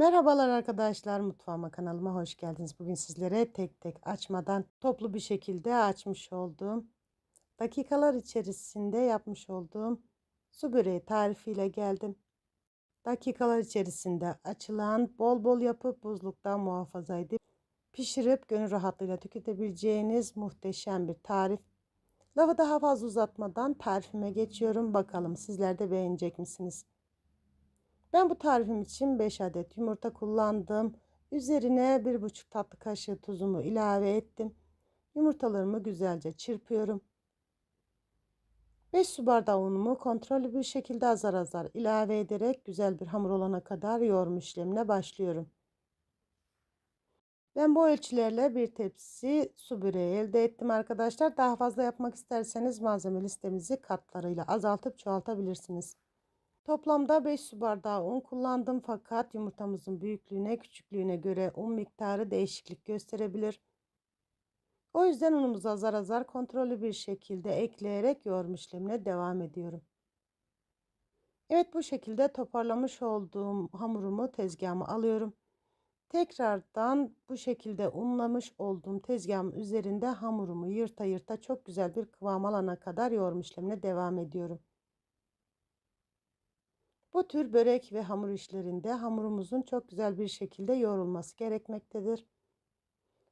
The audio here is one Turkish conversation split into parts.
Merhabalar arkadaşlar, mutfağıma kanalıma hoş geldiniz. Bugün sizlere tek tek açmadan toplu bir şekilde açmış olduğum, dakikalar içerisinde yapmış olduğum su böreği tarifiyle geldim. Dakikalar içerisinde açılan, bol bol yapıp buzluktan muhafaza edip pişirip gönül rahatlığıyla tüketebileceğiniz muhteşem bir tarif. Lafı daha fazla uzatmadan tarifime geçiyorum. Bakalım sizler de beğenecek misiniz? Ben bu tarifim için 5 adet yumurta kullandım. Üzerine 1,5 tatlı kaşığı tuzumu ilave ettim. Yumurtalarımı güzelce çırpıyorum. 5 su bardağı unumu kontrollü bir şekilde azar azar ilave ederek güzel bir hamur olana kadar yoğurma işlemine başlıyorum. Ben bu ölçülerle bir tepsi su böreği elde ettim arkadaşlar. Daha fazla yapmak isterseniz malzeme listemizi katlarıyla azaltıp çoğaltabilirsiniz. Toplamda 5 su bardağı un kullandım fakat yumurtamızın büyüklüğüne küçüklüğüne göre un miktarı değişiklik gösterebilir. O yüzden unumuzu azar azar kontrollü bir şekilde ekleyerek yoğurma işlemine devam ediyorum. Evet bu şekilde toparlamış olduğum hamurumu tezgahıma alıyorum. Tekrardan bu şekilde unlamış olduğum tezgahım üzerinde hamurumu yırta yırta çok güzel bir kıvam alana kadar yoğurma işlemine devam ediyorum. Bu tür börek ve hamur işlerinde hamurumuzun çok güzel bir şekilde yoğrulması gerekmektedir.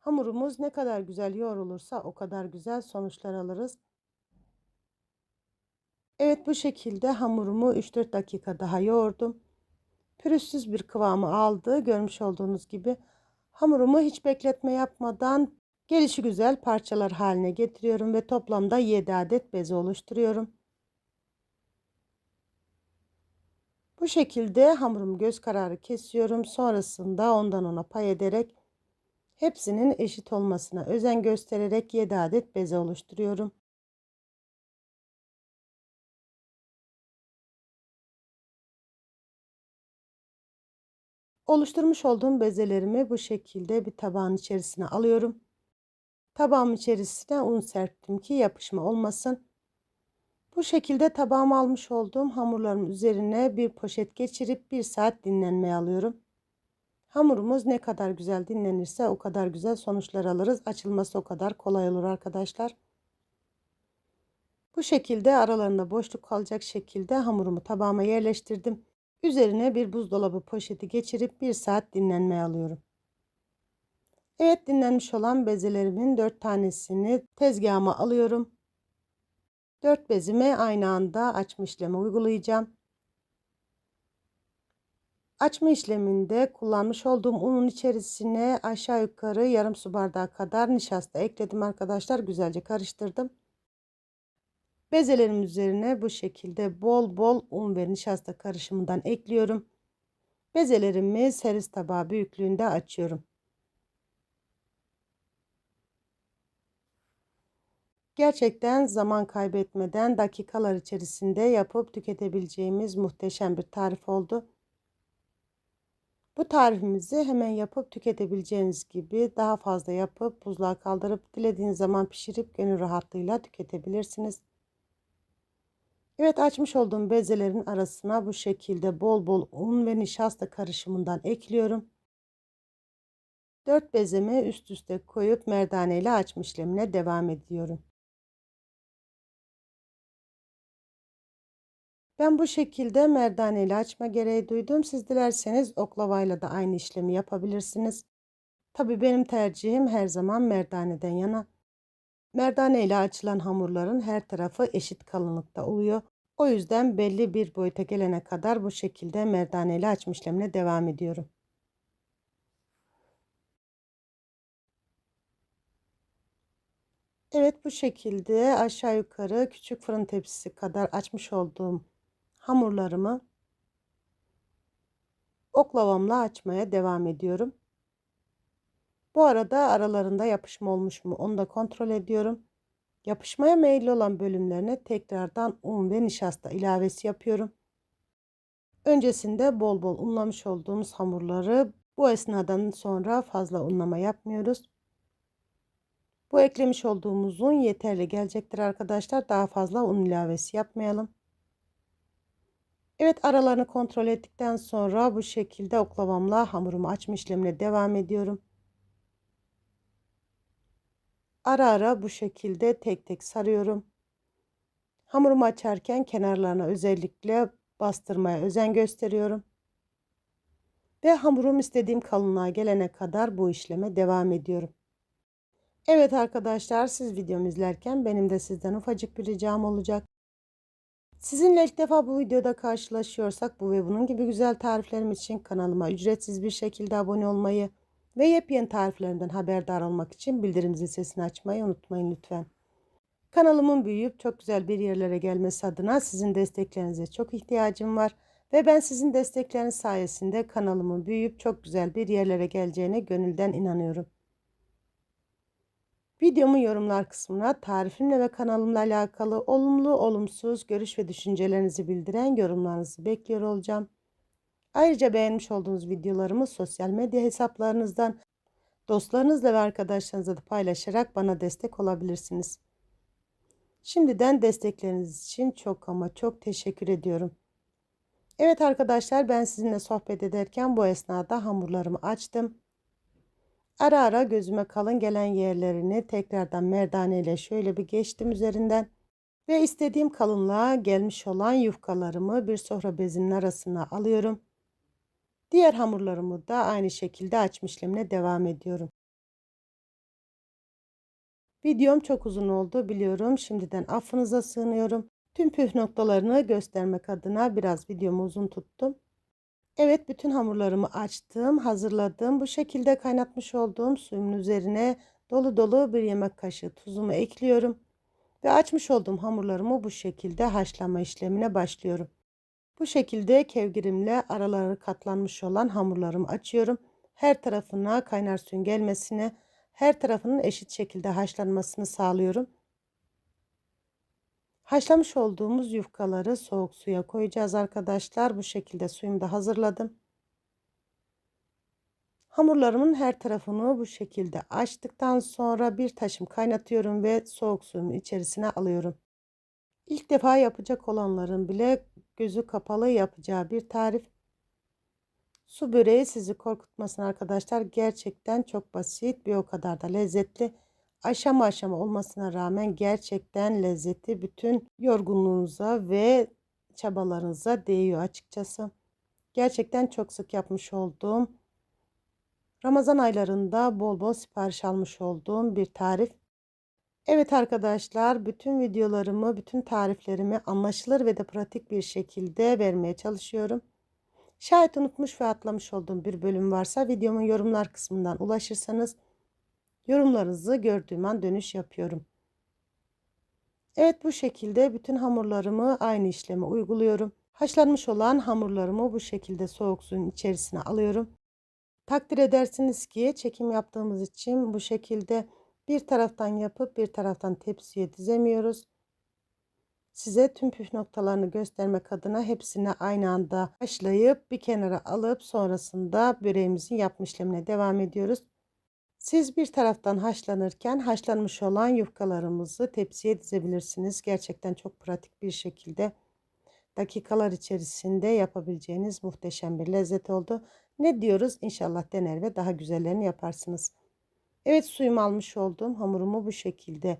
Hamurumuz ne kadar güzel yoğrulursa o kadar güzel sonuçlar alırız. Evet bu şekilde hamurumu 3-4 dakika daha yoğurdum. Pürüzsüz bir kıvamı aldı. Görmüş olduğunuz gibi hamurumu hiç bekletme yapmadan gelişi güzel parçalar haline getiriyorum ve toplamda 7 adet beze oluşturuyorum. Bu şekilde hamurumu göz kararı kesiyorum. Sonrasında ondan ona pay ederek hepsinin eşit olmasına özen göstererek 7 adet beze oluşturuyorum. Oluşturmuş olduğum bezelerimi bu şekilde bir tabağın içerisine alıyorum. Tabağım içerisine un serptim ki yapışma olmasın. Bu şekilde tabağıma almış olduğum hamurların üzerine bir poşet geçirip bir saat dinlenmeye alıyorum. Hamurumuz ne kadar güzel dinlenirse o kadar güzel sonuçlar alırız. Açılması o kadar kolay olur arkadaşlar. Bu şekilde aralarında boşluk kalacak şekilde hamurumu tabağıma yerleştirdim. Üzerine bir buzdolabı poşeti geçirip bir saat dinlenmeye alıyorum. Evet dinlenmiş olan bezelerimin 4 tanesini tezgahıma alıyorum. 4 bezime aynı anda açma işlemi uygulayacağım. Açma işleminde kullanmış olduğum unun içerisine aşağı yukarı yarım su bardağı kadar nişasta ekledim arkadaşlar. Güzelce karıştırdım. Bezelerim üzerine bu şekilde bol bol un ve nişasta karışımından ekliyorum. Bezelerimi servis tabağı büyüklüğünde açıyorum. Gerçekten zaman kaybetmeden dakikalar içerisinde yapıp tüketebileceğimiz muhteşem bir tarif oldu. Bu tarifimizi hemen yapıp tüketebileceğiniz gibi daha fazla yapıp buzluğa kaldırıp dilediğiniz zaman pişirip gönül rahatlığıyla tüketebilirsiniz. Evet açmış olduğum bezelerin arasına bu şekilde bol bol un ve nişasta karışımından ekliyorum. 4 bezemi üst üste koyup merdane ile açma işlemine devam ediyorum. Ben bu şekilde merdane ile açma gereği duydum. Siz dilerseniz oklavayla da aynı işlemi yapabilirsiniz. Tabi benim tercihim her zaman merdaneden yana. Merdane ile açılan hamurların her tarafı eşit kalınlıkta oluyor. O yüzden belli bir boyuta gelene kadar bu şekilde merdane ile açma işlemine devam ediyorum. Evet bu şekilde aşağı yukarı küçük fırın tepsisi kadar açmış olduğum hamurlarımı oklavamla açmaya devam ediyorum. Bu arada aralarında yapışma olmuş mu onu da kontrol ediyorum. Yapışmaya meyilli olan bölümlerine tekrardan un ve nişasta ilavesi yapıyorum. Öncesinde bol bol unlamış olduğumuz hamurları bu esnadan sonra fazla unlama yapmıyoruz. Bu eklemiş olduğumuz un yeterli gelecektir arkadaşlar. Daha fazla un ilavesi yapmayalım. Evet aralarını kontrol ettikten sonra bu şekilde oklavamla hamurumu açma işlemine devam ediyorum. Ara ara bu şekilde tek tek sarıyorum. Hamurumu açarken kenarlarına özellikle bastırmaya özen gösteriyorum. Ve hamurum istediğim kalınlığa gelene kadar bu işleme devam ediyorum. Evet arkadaşlar siz videomu izlerken benim de sizden ufacık bir ricam olacak. Sizinle ilk defa bu videoda karşılaşıyorsak bu ve bunun gibi güzel tariflerim için kanalıma ücretsiz bir şekilde abone olmayı ve yepyeni tariflerimden haberdar olmak için bildirim zil sesini açmayı unutmayın lütfen. Kanalımın büyüyüp çok güzel bir yerlere gelmesi adına sizin desteklerinize çok ihtiyacım var. Ve ben sizin destekleriniz sayesinde kanalımın büyüyüp çok güzel bir yerlere geleceğine gönülden inanıyorum. Videomun yorumlar kısmına tarifimle ve kanalımla alakalı olumlu olumsuz görüş ve düşüncelerinizi bildiren yorumlarınızı bekliyor olacağım. Ayrıca beğenmiş olduğunuz videolarımı sosyal medya hesaplarınızdan dostlarınızla ve arkadaşlarınızla da paylaşarak bana destek olabilirsiniz. Şimdiden destekleriniz için çok ama çok teşekkür ediyorum. Evet arkadaşlar ben sizinle sohbet ederken bu esnada hamurlarımı açtım. Ara ara gözüme kalın gelen yerlerini tekrardan merdane ile şöyle bir geçtim üzerinden. Ve istediğim kalınlığa gelmiş olan yufkalarımı bir sofra bezinin arasına alıyorum. Diğer hamurlarımı da aynı şekilde açma işlemine devam ediyorum. Videom çok uzun oldu biliyorum. Şimdiden affınıza sığınıyorum. Tüm püf noktalarını göstermek adına biraz videomu uzun tuttum. Evet bütün hamurlarımı açtım, hazırladım. Bu şekilde kaynatmış olduğum suyumun üzerine dolu dolu bir yemek kaşığı tuzumu ekliyorum. Ve açmış olduğum hamurlarımı bu şekilde haşlama işlemine başlıyorum. Bu şekilde kevgirimle araları katlanmış olan hamurlarımı açıyorum. Her tarafına kaynar suyun gelmesine, her tarafının eşit şekilde haşlanmasını sağlıyorum. Haşlamış olduğumuz yufkaları soğuk suya koyacağız arkadaşlar. Bu şekilde suyumu da hazırladım. Hamurlarımın her tarafını bu şekilde açtıktan sonra bir taşım kaynatıyorum ve soğuk suyumu içerisine alıyorum. İlk defa yapacak olanların bile gözü kapalı yapacağı bir tarif. Su böreği sizi korkutmasın arkadaşlar. Gerçekten çok basit bir o kadar da lezzetli aşama aşama olmasına rağmen gerçekten lezzeti bütün yorgunluğunuza ve çabalarınıza değiyor açıkçası. Gerçekten çok sık yapmış olduğum Ramazan aylarında bol bol sipariş almış olduğum bir tarif. Evet arkadaşlar bütün videolarımı, bütün tariflerimi anlaşılır ve de pratik bir şekilde vermeye çalışıyorum. Şayet unutmuş ve atlamış olduğum bir bölüm varsa videomun yorumlar kısmından ulaşırsanız Yorumlarınızı gördüğüm an dönüş yapıyorum. Evet bu şekilde bütün hamurlarımı aynı işlemi uyguluyorum. Haşlanmış olan hamurlarımı bu şekilde soğuk suyun içerisine alıyorum. Takdir edersiniz ki çekim yaptığımız için bu şekilde bir taraftan yapıp bir taraftan tepsiye dizemiyoruz. Size tüm püf noktalarını göstermek adına hepsini aynı anda haşlayıp bir kenara alıp sonrasında böreğimizin yapma işlemine devam ediyoruz. Siz bir taraftan haşlanırken haşlanmış olan yufkalarımızı tepsiye dizebilirsiniz. Gerçekten çok pratik bir şekilde dakikalar içerisinde yapabileceğiniz muhteşem bir lezzet oldu. Ne diyoruz? İnşallah dener ve daha güzellerini yaparsınız. Evet suyumu almış olduğum hamurumu bu şekilde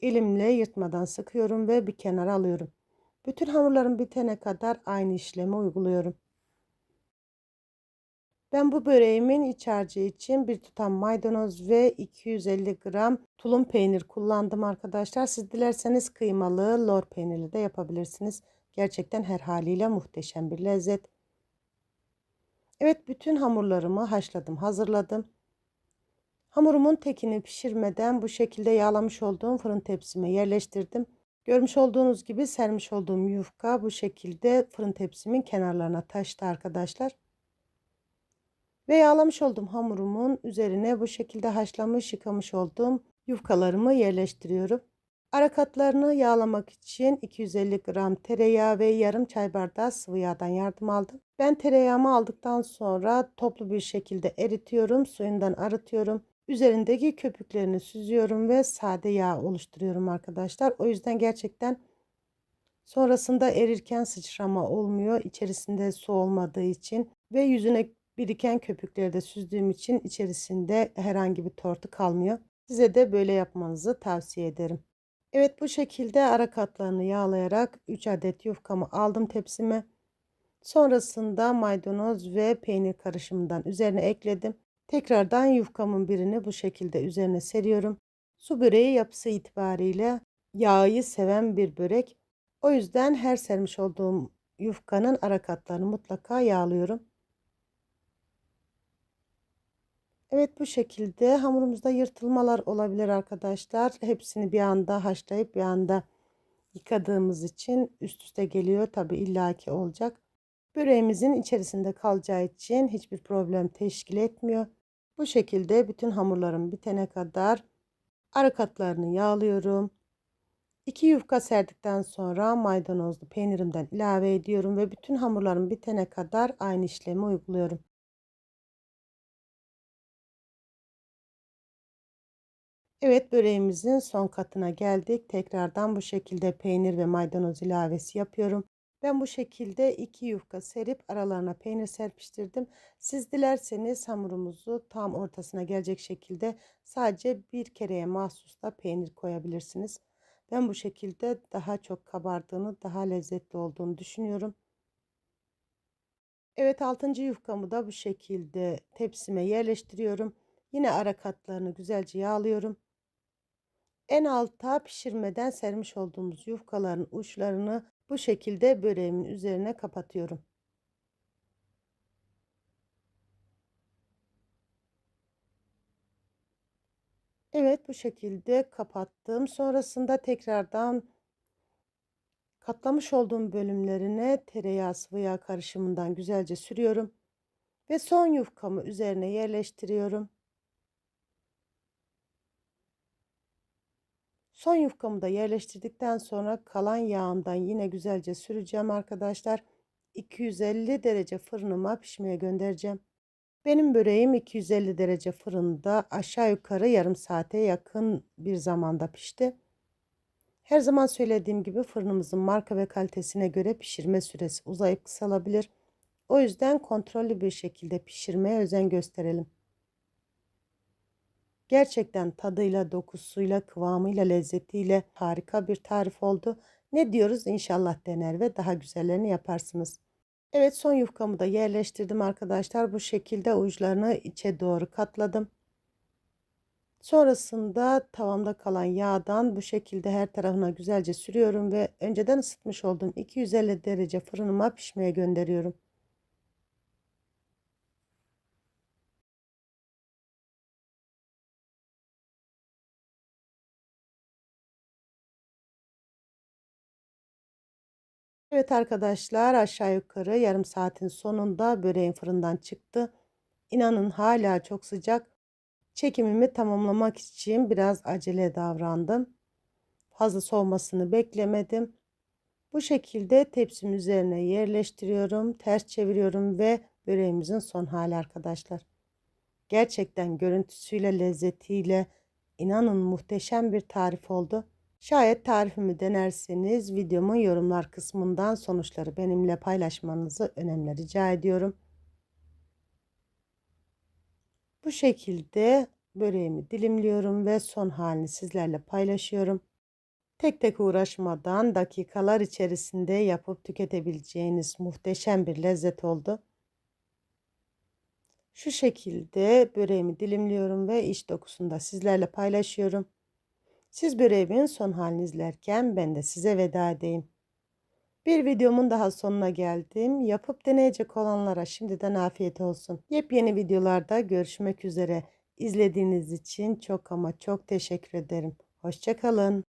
elimle yırtmadan sıkıyorum ve bir kenara alıyorum. Bütün hamurlarım bitene kadar aynı işlemi uyguluyorum. Ben bu böreğimin iç harcı için bir tutam maydanoz ve 250 gram tulum peynir kullandım arkadaşlar. Siz dilerseniz kıymalı lor peynirli de yapabilirsiniz. Gerçekten her haliyle muhteşem bir lezzet. Evet bütün hamurlarımı haşladım hazırladım. Hamurumun tekini pişirmeden bu şekilde yağlamış olduğum fırın tepsime yerleştirdim. Görmüş olduğunuz gibi sermiş olduğum yufka bu şekilde fırın tepsimin kenarlarına taştı arkadaşlar. Ve yağlamış olduğum hamurumun üzerine bu şekilde haşlanmış yıkamış olduğum yufkalarımı yerleştiriyorum. Ara katlarını yağlamak için 250 gram tereyağı ve yarım çay bardağı sıvı yağdan yardım aldım. Ben tereyağımı aldıktan sonra toplu bir şekilde eritiyorum, suyundan arıtıyorum. Üzerindeki köpüklerini süzüyorum ve sade yağ oluşturuyorum arkadaşlar. O yüzden gerçekten Sonrasında erirken sıçrama olmuyor. İçerisinde su olmadığı için ve yüzüne biriken köpükleri de süzdüğüm için içerisinde herhangi bir tortu kalmıyor. Size de böyle yapmanızı tavsiye ederim. Evet bu şekilde ara katlarını yağlayarak 3 adet yufkamı aldım tepsime. Sonrasında maydanoz ve peynir karışımından üzerine ekledim. Tekrardan yufkamın birini bu şekilde üzerine seriyorum. Su böreği yapısı itibariyle yağı seven bir börek. O yüzden her sermiş olduğum yufkanın ara katlarını mutlaka yağlıyorum. Evet bu şekilde hamurumuzda yırtılmalar olabilir arkadaşlar. Hepsini bir anda haşlayıp bir anda yıkadığımız için üst üste geliyor. Tabi illaki olacak. Böreğimizin içerisinde kalacağı için hiçbir problem teşkil etmiyor. Bu şekilde bütün hamurlarım bitene kadar ara katlarını yağlıyorum. 2 yufka serdikten sonra maydanozlu peynirimden ilave ediyorum ve bütün hamurlarım bitene kadar aynı işlemi uyguluyorum. Evet böreğimizin son katına geldik. Tekrardan bu şekilde peynir ve maydanoz ilavesi yapıyorum. Ben bu şekilde iki yufka serip aralarına peynir serpiştirdim. Siz dilerseniz hamurumuzu tam ortasına gelecek şekilde sadece bir kereye mahsus da peynir koyabilirsiniz. Ben bu şekilde daha çok kabardığını, daha lezzetli olduğunu düşünüyorum. Evet 6. yufkamı da bu şekilde tepsime yerleştiriyorum. Yine ara katlarını güzelce yağlıyorum. En alta pişirmeden sermiş olduğumuz yufkaların uçlarını bu şekilde böreğimin üzerine kapatıyorum. Evet bu şekilde kapattım. Sonrasında tekrardan katlamış olduğum bölümlerine tereyağı sıvı yağ karışımından güzelce sürüyorum. Ve son yufkamı üzerine yerleştiriyorum. Son yufkamı da yerleştirdikten sonra kalan yağından yine güzelce süreceğim arkadaşlar. 250 derece fırınıma pişmeye göndereceğim. Benim böreğim 250 derece fırında aşağı yukarı yarım saate yakın bir zamanda pişti. Her zaman söylediğim gibi fırınımızın marka ve kalitesine göre pişirme süresi uzayıp kısalabilir. O yüzden kontrollü bir şekilde pişirmeye özen gösterelim. Gerçekten tadıyla, dokusuyla, kıvamıyla, lezzetiyle harika bir tarif oldu. Ne diyoruz? İnşallah dener ve daha güzellerini yaparsınız. Evet son yufkamı da yerleştirdim arkadaşlar. Bu şekilde uçlarını içe doğru katladım. Sonrasında tavamda kalan yağdan bu şekilde her tarafına güzelce sürüyorum ve önceden ısıtmış olduğum 250 derece fırınıma pişmeye gönderiyorum. Evet arkadaşlar aşağı yukarı yarım saatin sonunda böreğin fırından çıktı. İnanın hala çok sıcak. Çekimimi tamamlamak için biraz acele davrandım. Fazla soğumasını beklemedim. Bu şekilde tepsim üzerine yerleştiriyorum. Ters çeviriyorum ve böreğimizin son hali arkadaşlar. Gerçekten görüntüsüyle lezzetiyle inanın muhteşem bir tarif oldu. Şayet tarifimi denerseniz videomun yorumlar kısmından sonuçları benimle paylaşmanızı önemli rica ediyorum. Bu şekilde böreğimi dilimliyorum ve son halini sizlerle paylaşıyorum. Tek tek uğraşmadan dakikalar içerisinde yapıp tüketebileceğiniz muhteşem bir lezzet oldu. Şu şekilde böreğimi dilimliyorum ve iç dokusunu da sizlerle paylaşıyorum. Siz böreğimin son halini izlerken ben de size veda edeyim. Bir videomun daha sonuna geldim. Yapıp deneyecek olanlara şimdiden afiyet olsun. Yepyeni videolarda görüşmek üzere. İzlediğiniz için çok ama çok teşekkür ederim. Hoşçakalın.